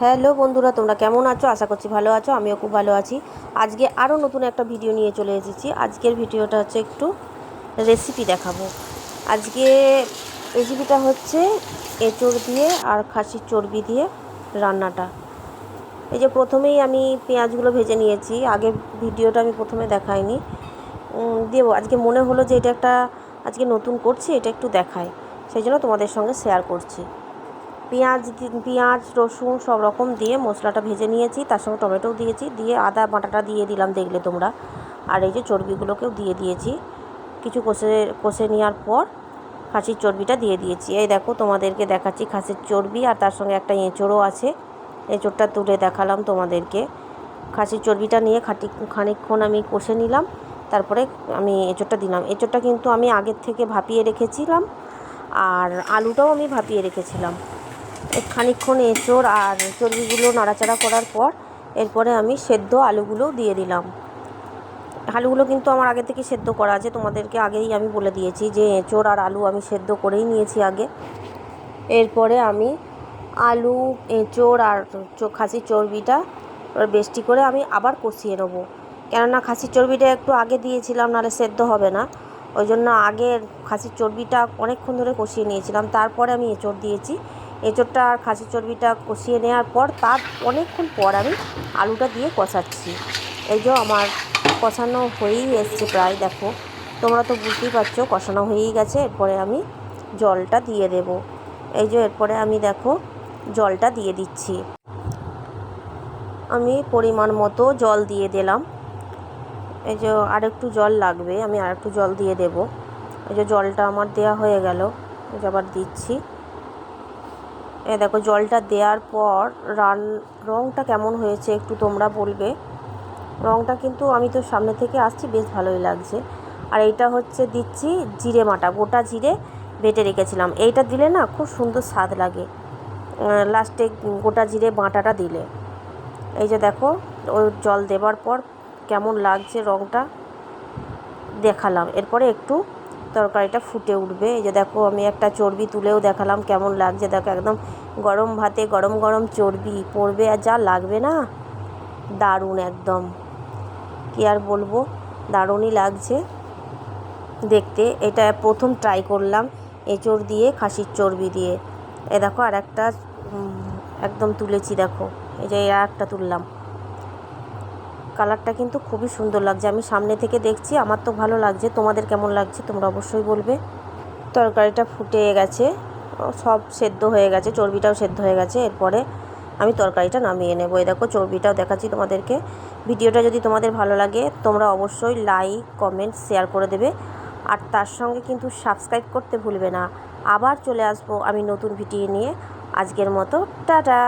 Hello বন্ধুরা, তোমরা কেমন আছো? আশা করছি ভালো আছো, আমিও খুব ভালো আছি। আজকে আরও নতুন একটা ভিডিও নিয়ে চলে এসেছি। আজকের ভিডিওটা হচ্ছে একটু রেসিপি দেখাবো। আজকে রেসিপিটা হচ্ছে এঁচড় দিয়ে আর খাসির চর্বি দিয়ে রান্নাটা। এই যে প্রথমেই আমি পেঁয়াজগুলো ভেজে নিয়েছি, আগে ভিডিওটা আমি প্রথমে দেখাইনি। দেবো, আজকে মনে হলো যে এটা একটা, আজকে নতুন করছি, এটা একটু দেখাই। সেই জন্য তোমাদের সঙ্গে শেয়ার করছি। পেঁয়াজ পেঁয়াজ, রসুন সব রকম দিয়ে মশলাটা ভেজে নিয়েছি, তার সঙ্গে টমেটোও দিয়েছি, দিয়ে আদা বাটাটা দিয়ে দিলাম দেখলে তোমরা। আর এই যে চর্বিগুলোকেও দিয়ে দিয়েছি। কিছু কষে কষে নেওয়ার পর খাসির চর্বিটা দিয়ে দিয়েছি। এই দেখো তোমাদেরকে দেখাচ্ছি খাসির চর্বি, আর তার সঙ্গে একটা এঁচড়ও আছে। এঁচড়টা তুলে দেখালাম তোমাদেরকে। খাসির চর্বিটা নিয়ে খাটি, খানিকক্ষণ আমি কষে নিলাম, তারপরে আমি এঁচড়টা দিলাম। এঁচড়টা কিন্তু আমি আগের থেকে ভাপিয়ে রেখেছিলাম, আর আলুটাও আমি ভাপিয়ে রেখেছিলাম। এই খানিকক্ষণ এঁচড় আর চর্বিগুলো নাড়াচাড়া করার পর এরপরে আমি সেদ্ধ আলুগুলো দিয়ে দিলাম। আলুগুলো কিন্তু আমার আগে থেকে সেদ্ধ করা আছে, তোমাদেরকে আগেই আমি বলে দিয়েছি যে এঁচড় আর আলু আমি সেদ্ধ করেই নিয়েছি আগে। এরপরে আমি আলু এঁচড় আর খাসির চর্বিটা বেশটি করে আমি আবার কষিয়ে নেব। কেননা খাসির চর্বিটা একটু আগে দিয়েছিলাম, নাহলে সেদ্ধ হবে না। ওই জন্য আগে খাসির চর্বিটা অনেকক্ষণ ধরে কষিয়ে নিয়েছিলাম। তারপরে আমি এঁচড় দিয়েছি। এঁচড়টা আর খাসির চর্বিটা কষিয়ে নেওয়ার পর তার অনেকক্ষণ পর আমি আলুটা দিয়ে কষাচ্ছি। এই যে আমার কষানো হয়েই এসছে প্রায়, দেখো। তোমরা তো বুঝতেই পারছ, কষানো হয়েই গেছে। এরপরে আমি জলটা দিয়ে দেব। এই যে এরপরে আমি দেখো, জলটা দিয়ে দিচ্ছি। আমি পরিমাণ মতো জল দিয়ে দিলাম। এই যে আরেকটু জল লাগবে, আমি আর একটু জল দিয়ে দেব। এই যে জলটা আমার দেয়া হয়ে গেল আবার দিচ্ছি। এ দেখো, জলটা দেওয়ার পর রান রঙটা কেমন হয়েছে একটু তোমরা বলবে। রঙটা কিন্তু আমি তো সামনে থেকে আসছি, বেশ ভালোই লাগছে। আর এইটা হচ্ছে দিচ্ছি জিরে মাটা, গোটা জিরে বেটে রেখেছিলাম। এইটা দিলে না খুব সুন্দর স্বাদ লাগে। লাস্টে গোটা জিরে বাঁটাটা দিলে। এই যে দেখো ওই জল দেবার পর কেমন লাগছে রঙটা দেখালাম। এরপরে একটু তরকারিটা ফুটে উঠবে। এই যে দেখো, আমি একটা চর্বি তুলেও দেখালাম কেমন লাগছে। দেখো, একদম গরম ভাতে গরম গরম চর্বি পড়বে আর যা লাগবে না? দারুণ একদম। কী আর বলব? দারুণই লাগছে। দেখতে, এটা প্রথম ট্রাই করলাম এঁচড় দিয়ে, খাসির চর্বি দিয়ে। এ দেখো আর একটা একদম তুলেছি দেখো। এই যে আর একটা তুললাম। কালারটা কিন্তু খুবই সুন্দর লাগছে। আমি সামনে থেকে দেখছি, আমার তো ভালো লাগছে। তোমাদের কেমন লাগছে তোমরা অবশ্যই বলবে। তরকারিটা ফুটে গেছে, সব সেদ্ধ হয়ে গেছে, চর্বিটাও সেদ্ধ হয়ে গেছে। এরপরে আমি তরকারিটা নামিয়ে নেব। এই দেখো, চর্বিটাও দেখাচ্ছি তোমাদেরকে। ভিডিওটা যদি তোমাদের ভালো লাগে, তোমরা অবশ্যই লাইক কমেন্ট শেয়ার করে দেবে। আর তার সঙ্গে কিন্তু সাবস্ক্রাইব করতে ভুলবে না। আবার চলে আসব আমি নতুন ভিডিও নিয়ে। আজকের মতো, টাটা!